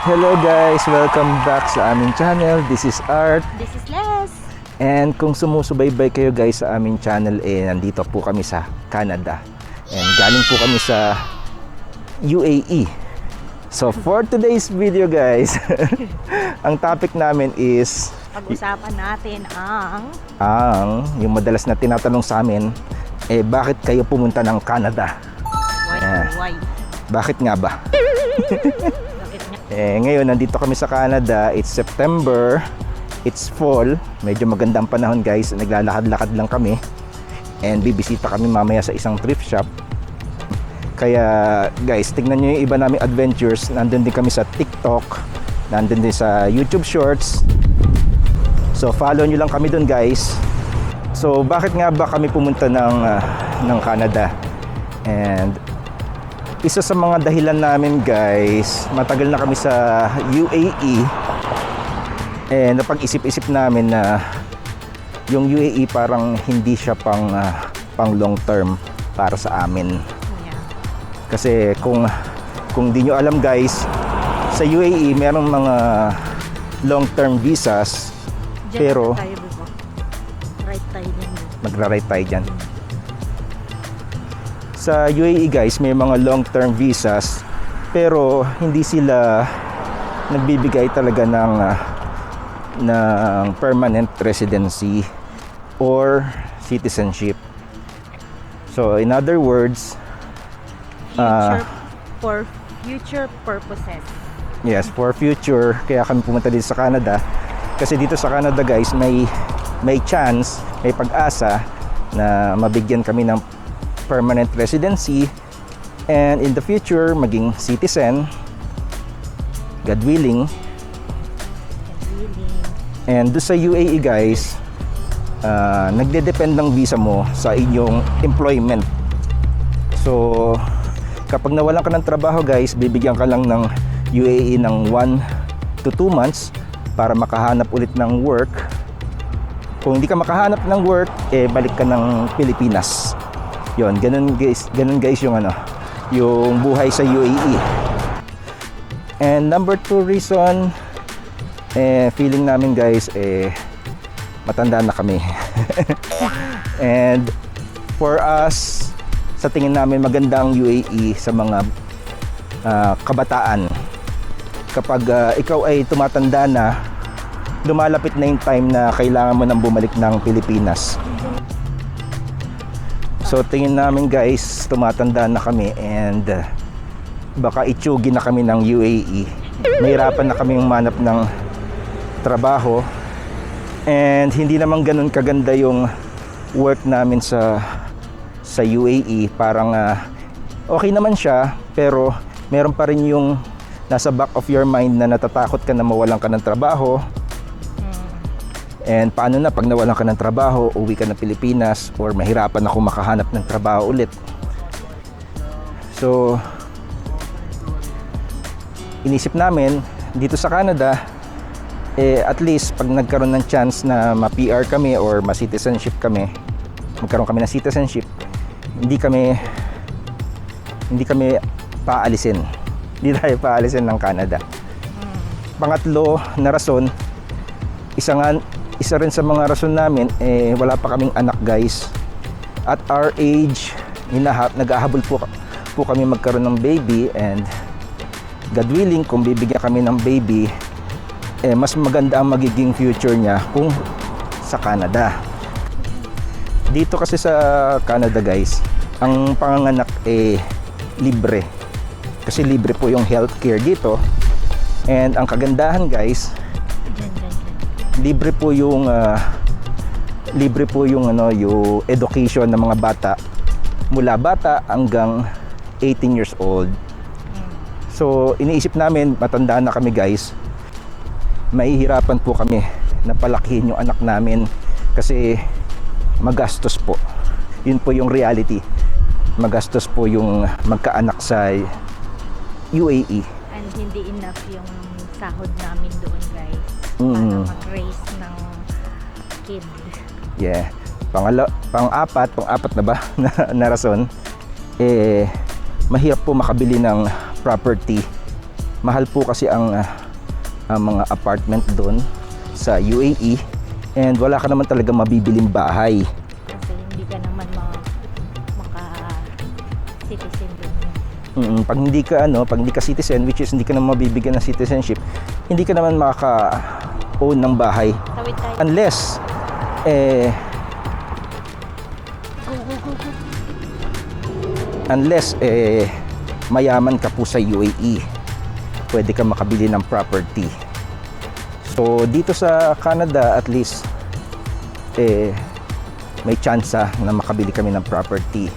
Hello guys! Welcome back sa aming channel. This is Art. This is Les. And kung sumusubaybay kayo guys sa aming channel, eh nandito po kami sa Canada. And galing po kami sa UAE. So for today's video guys, ang topic namin is Pag-usapan natin ang ang yung madalas na tinatanong sa amin, eh bakit kayo pumunta ng Canada? why, Yeah. why. Bakit nga ba? Eh, ngayon, nandito kami sa Canada. It's September. It's fall. Medyo magandang panahon, guys. Naglalakad-lakad lang kami. And bibisita kami mamaya sa isang thrift shop. Kaya, guys, tignan nyo yung iba naming adventures. Nandun din kami sa TikTok. Nandun din sa YouTube Shorts. So, follow nyo lang kami dun, guys. So, bakit nga ba kami pumunta ng, ah, ng Canada? And isa sa mga dahilan namin guys, matagal na kami sa UAE. Eh napag-isip-isip namin na yung UAE parang hindi siya pang ah, pang long term para sa amin. Yeah. Kasi kung kung di nyo alam guys, sa UAE merong mga long term visas Diyan Pero- tayo. Right tayo din. magra-right tayo dyan. Sa UAE guys, may mga long-term visas pero hindi sila nagbibigay talaga ng ah, ng permanent residency or citizenship. So in other words, Ah. Future for future purposes. Yes, for future, kaya kami pumunta dito sa Canada. Kasi dito sa Canada guys, may may chance, may pag-asa na mabigyan kami ng permanent residency and in the future maging citizen God willing. And do sa UAE guys ah, nagde-depend ng visa mo sa inyong employment. So kapag nawalan ka ng trabaho guys bibigyan ka lang ng UAE ng 1 to 2 months para makahanap ulit ng work. Kung hindi ka makahanap ng work eh balik ka ng Pilipinas yon ganun guys ganun guys yung ano yung buhay sa UAE and number two reason eh feeling namin guys eh matanda na kami. And for us sa tingin namin maganda ang UAE sa mga ah, kabataan. Kapag ah, ikaw ay tumatanda na lumalapit na yung time na kailangan mo nang bumalik ng Pilipinas so tingin namin guys tumatanda na kami and ah, baka itsugi na kami ng UAE mahirapan na kami manap ng trabaho. And hindi naman ganun kaganda yung work namin sa sa UAE parang ah, okay naman siya pero meron pa rin yung nasa back of your mind na natatakot ka na mawalan ka ng trabaho and paano na pag nawalan ka ng trabaho uwi ka ng Pilipinas or mahirapan ako makahanap ng trabaho ulit? So inisip namin dito sa Canada eh at least pag nagkaroon ng chance na ma-PR kami or ma-citizenship kami magkaroon kami ng citizenship hindi kami hindi kami paalisin. Hindi tayo paalisin ng Canada. Pangatlo na rason isa nga isa rin sa mga rason namin eh wala pa kaming anak guys at our age hinahap naghahabol po, po kami magkaroon ng baby and God willing kung bibigyan kami ng baby eh mas maganda ang magiging future niya kung sa Canada. Dito kasi sa Canada guys, ang panganganak eh libre. Kasi libre po yung healthcare dito. And ang kagandahan guys. Libre po yung ah, libre po yung ano yung education ng mga bata mula bata hanggang 18 years old. So iniisip namin matanda na kami guys. Mahihirapan po kami na palakihin yung anak namin kasi magastos po. Yun po yung reality. Magastos po yung magkaanak sa UAE. Hindi enough yung sahod namin doon guys. Mm. Para mag-raise ng kid. Yeah. Pangala, pang-apat, pang-apat na ba na, na rason, eh, mahirap po makabili ng property Mahal po kasi ang, ah, ang mga apartment doon sa UAE and wala ka naman talaga mabibiling bahay. Kasi hindi ka naman ma maka-citizen doon. Mm, pag hindi ka ano, pag hindi ka citizen which is hindi ka naman mabibigyan ng citizenship, hindi ka naman makaka-own ng bahay. Unless eh unless eh mayaman ka po sa UAE pwede ka makabili ng property. So dito sa Canada at least eh may chance na makabili kami ng property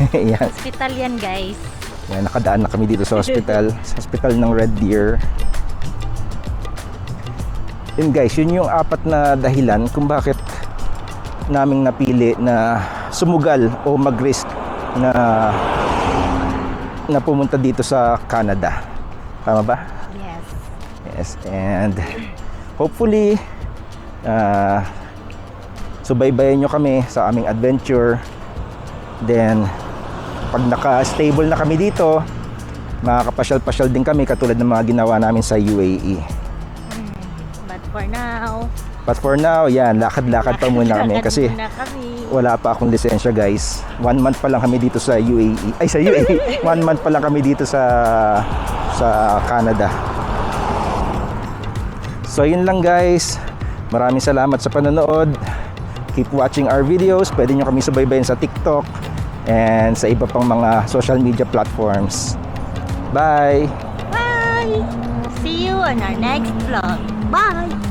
yan, Hospital yan guys. yan nakadaan na kami dito sa hospital sa hospital ng Red Deer yun guys yun yung apat na dahilan kung bakit naming napili na sumugal o mag-risk na na pumunta dito sa Canada. Tama ba? Yes. Yes. And hopefully uh, subaybayan nyo kami sa aming adventure. Then pag naka-stable na kami dito, makakapasyal-pasyal din kami katulad ng mga ginawa namin sa UAE. But for now, But for now, yan, lakad-lakad pa muna kami kasi muna kami. wala pa akong lisensya guys. One month pa lang kami dito sa UAE. Ay sa UAE. One month pa lang kami dito sa sa Canada. So yun lang guys. Maraming salamat sa panonood. Keep watching our videos. Pwede nyo kami subaybayan sa TikTok and sa iba pang mga social media platforms. Bye! Bye! See you on our next vlog. Bye!